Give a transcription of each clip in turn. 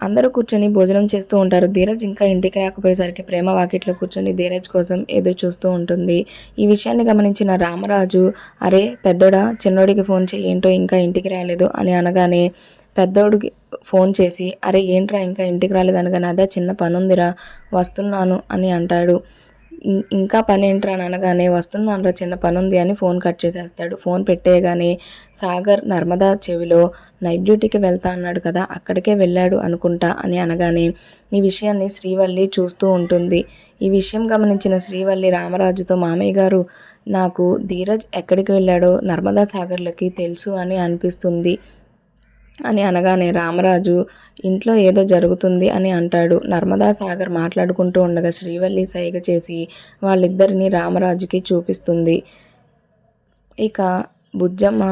అందరూ కూర్చొని భోజనం చేస్తూ ఉంటారు. ధీరజ్ ఇంకా ఇంటికి రాకపోయేసరికి ప్రేమ వాకిట్లో కూర్చొని ధీరజ్ కోసం ఎదురు చూస్తూ ఉంటుంది. ఈ విషయాన్ని గమనించిన రామరాజు అరే పెద్దోడా చిన్నోడికి ఫోన్ చేయి ఏంటో ఇంకా ఇంటికి రాలేదు అని అనగానే పెద్దోడికి ఫోన్ చేసి అరే ఏంట్రా ఇంకా ఇంటికి రాలేదు అనగానే అదే చిన్న పనుందిరా ఉందిరా వస్తున్నాను అని అంటాడు. ఇంకా పని ఏంట్రా అని అనగానే వస్తున్నానురా చిన్న పని ఉంది అని ఫోన్ కట్ చేసేస్తాడు. ఫోన్ పెట్టేయగానే సాగర్ నర్మదా చెవిలో నైట్ డ్యూటీకి వెళ్తా అన్నాడు కదా అక్కడికే వెళ్ళాడు అనుకుంటా అని అనగానే ఈ విషయాన్ని శ్రీవల్లి చూస్తూ ఉంటుంది. ఈ విషయం గమనించిన శ్రీవల్లి రామరాజుతో మామయ్య గారు నాకు ధీరజ్ ఎక్కడికి వెళ్ళాడో నర్మదా సాగర్లకి తెలుసు అని అనిపిస్తుంది. అని అనగానే రామరాజు ఇంట్లో ఏదో జరుగుతుంది అని అంటాడు. నర్మదా సాగర్ మాట్లాడుకుంటూ ఉండగా శ్రీవల్లి సైగ చేసి వాళ్ళిద్దరిని రామరాజుకి చూపిస్తుంది. ఇక బుజ్జమ్మ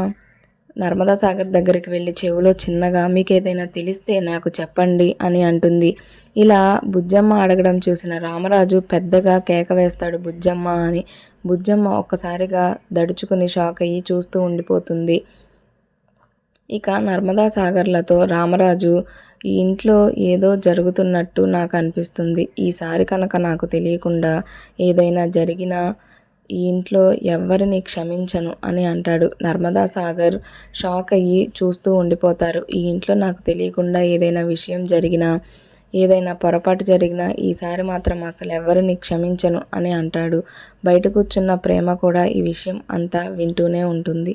నర్మదా సాగర్ దగ్గరికి వెళ్ళి చెవిలో చిన్నగా మీకు ఏదైనా తెలిస్తే నాకు చెప్పండి అని అంటుంది. ఇలా బుజ్జమ్మ అడగడం చూసిన రామరాజు పెద్దగా కేక వేస్తాడు బుజ్జమ్మ అని. బుజ్జమ్మ ఒక్కసారిగా దడుచుకుని షాక్ అయ్యి చూస్తూ ఉండిపోతుంది. ఇక నర్మదా సాగర్లతో రామరాజు ఈ ఇంట్లో ఏదో జరుగుతున్నట్టు నాకు అనిపిస్తుంది. ఈసారి కనుక నాకు తెలియకుండా ఏదైనా జరిగినా ఈ ఇంట్లో ఎవ్వరిని క్షమించను అని అంటాడు. నర్మదా సాగర్ షాక్ అయ్యి చూస్తూ ఉండిపోతారు. ఈ ఇంట్లో నాకు తెలియకుండా ఏదైనా విషయం జరిగినా ఏదైనా పొరపాటు జరిగినా ఈసారి మాత్రం అసలు ఎవరిని క్షమించను అని అంటాడు. బయట కూర్చున్న ప్రేమ కూడా ఈ విషయం అంతా వింటూనే ఉంటుంది.